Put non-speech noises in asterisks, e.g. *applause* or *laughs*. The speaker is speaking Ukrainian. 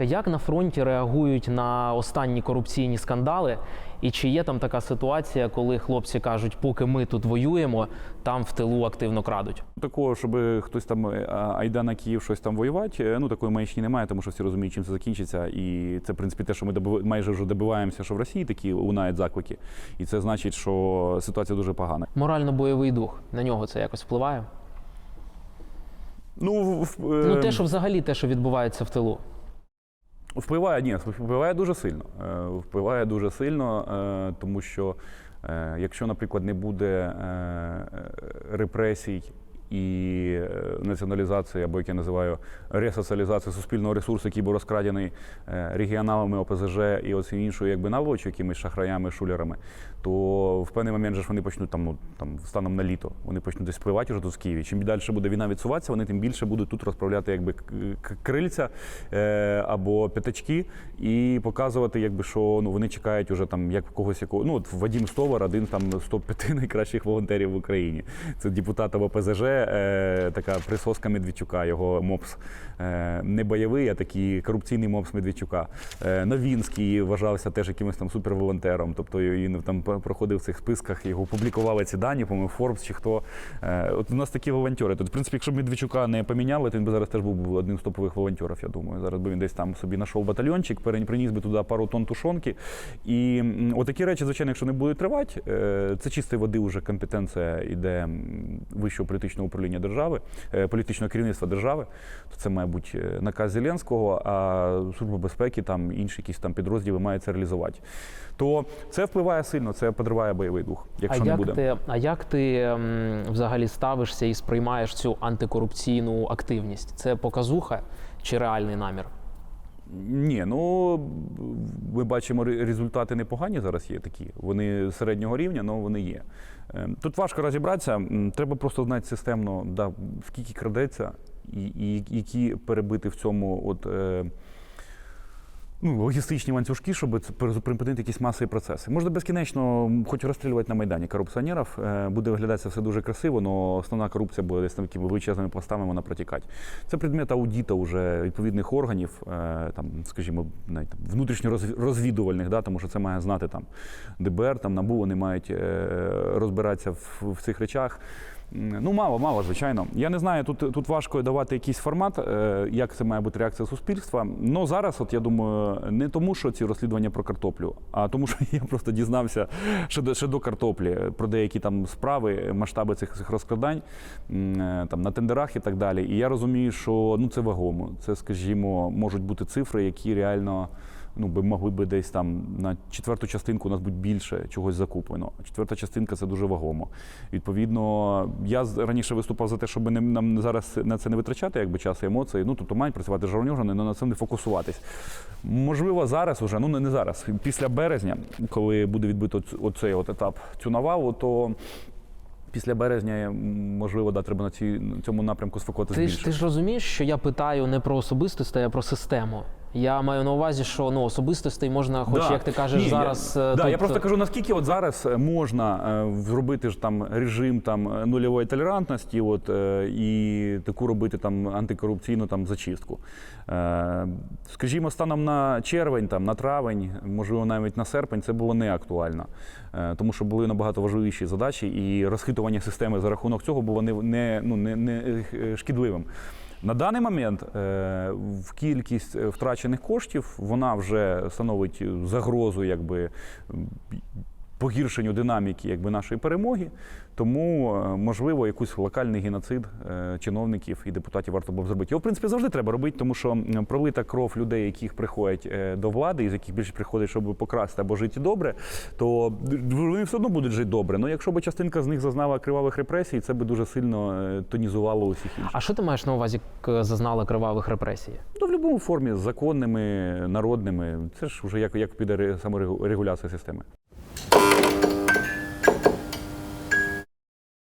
Як на фронті реагують на останні корупційні скандали? І чи є там така ситуація, коли хлопці кажуть, поки ми тут воюємо, там в тилу активно крадуть? Такого, щоб хтось там е, айда на Київ щось там воювати, е, ну такої маячні немає, тому що всі розуміють, чим це закінчиться. І це, в принципі, те, що ми добив- майже вже добиваємося, що в Росії такі лунають заклики. І це значить, що ситуація дуже погана. Морально-бойовий дух на нього це якось впливає? Ну, в- Ну е, те, що взагалі те, що відбувається в тилу. Впливає, ні, впливає дуже сильно. Е, Впливає дуже сильно, е, тому що е, якщо, наприклад, не буде репресій і е, націоналізації, або як я називаю ресоціалізації суспільного ресурсу, який був розкрадений е, регіоналами ОПЗЖ і оці іншою якби наволочю, якимись шахраями, шулерами, то в певний момент же ж вони почнуть там, ну там станом на літо, вони почнуть десь впливати вже тут в Києві. Чим далі буде війна відсуватися, вони тим більше будуть тут розправляти якби крильця е, або п'ятачки і показувати, якби що ну вони чекають уже там як когось якого. Ну от Вадим Стовар, один там з топ-5 *laughs* найкращих волонтерів в Україні. Це депутат ОПЗЖ, е, така присоска Медведчука, його мопс. Е, не бойовий, а такий корупційний мопс Медведчука. Е, Новінський вважався теж якимось там суперволонтером. Тобто він там проходив в цих списках, його публікували ці дані, по-моєму, Forbes чи хто. Е, От у нас такі волонтери. Тут, в принципі, якщо б Медведчука не поміняли, то він би зараз теж був одним з топових волонтерів, я думаю. Зараз би він десь там собі знайшов батальйончик, приніс би туди пару тонн тушонки. І отакі речі, звичайно, якщо не будуть тривати, е, це чистої води вже компетенція іде вищого політичного управління держави, е, політичного керівництва держави. То це має бути е, наказ Зеленського, а Служба безпеки, там інші якісь там підрозділи мають це реалізувати. То це впливає сильно, це подриває бойовий дух, якщо а не як буде. ти, а як ти взагалі ставишся і сприймаєш цю антикорупційну активність? Це показуха чи реальний намір? Ні, ну ми бачимо результати непогані зараз є такі. Вони середнього рівня, але вони є. Е, Тут важко розібратися. Треба просто знати системно, да, скільки крадеться, і, і які перебити в цьому от. Ну, логістичні ланцюжки, щоб припинити якісь масові процеси. Можна безкінечно хоч розстрілювати на Майдані корупціонерів, е, буде виглядатися все дуже красиво, але основна корупція буде десь такими величезними пластами вона протікати. Це предмет аудіту вже відповідних органів, е, там, скажімо, навіть внутрішньорозвідувальних, да, тому що це має знати там ДБР, там НАБУ, вони мають е, розбиратися в, в цих речах. Ну, мало, мало, звичайно. Я не знаю, тут, тут важко давати якийсь формат, е, як це має бути реакція суспільства. Ну зараз, от я думаю, не тому, що ці розслідування про картоплю, а тому, що *laughs* я просто дізнався ще до, ще до картоплі про деякі там справи, масштаби цих, цих розкрадань е, там на тендерах і так далі. І я розумію, що ну це вагомо. Це, скажімо, можуть бути цифри, які реально. Ну, би могли би десь там на четверту частинку у нас будь більше чогось закуплено. Четверта частинка це дуже вагомо. Відповідно, я раніше виступав за те, щоб не, нам зараз на це не витрачати, якби час і емоції. Ну тобто мають працювати журні але на це не фокусуватись. Можливо, зараз уже, ну не, не зараз. Після березня, коли буде відбито оцей от етап цю навалу, то. Після березня, можливо, да, треба на, цій, на цьому напрямку сфокусуватися Ти більше. ж ти ж розумієш, що я питаю не про особистості, а про систему. Я маю на увазі, що ну особистостей можна, хоч Да. як ти кажеш, Ні, зараз Я, е, да, тут, я просто кажу, наскільки от зараз е, можна е, зробити ж там режим там е, нульової толерантності, от е, і таку робити там антикорупційну там зачистку. Е, Скажімо, станом на червень, там на травень, можливо, навіть на серпень, це було не актуально, Е, тому що були набагато важливіші задачі, і розхитування системи за рахунок цього було не, не, ну, не, не е, шкідливим. На даний момент е, в кількість е, втрачених коштів вона вже становить загрозу якби погіршенню динаміки якби, нашої перемоги. Тому, е, можливо, якийсь локальний геноцид е, чиновників і депутатів варто було б зробити. Його, в принципі, завжди треба робити, тому що пролита кров людей, яких приходять е, до влади, і з яких більше приходять, щоб покрасти або жити добре, то вони все одно будуть жити добре. Ну, якщо б частинка з них зазнала кривавих репресій, це би дуже сильно тонізувало усіх інших. А що ти маєш на увазі, зазнала кривавих репресій? Ну, в будь-якому формі, законними, народними. Це ж вже як, як піде ре- саморегуляція системи.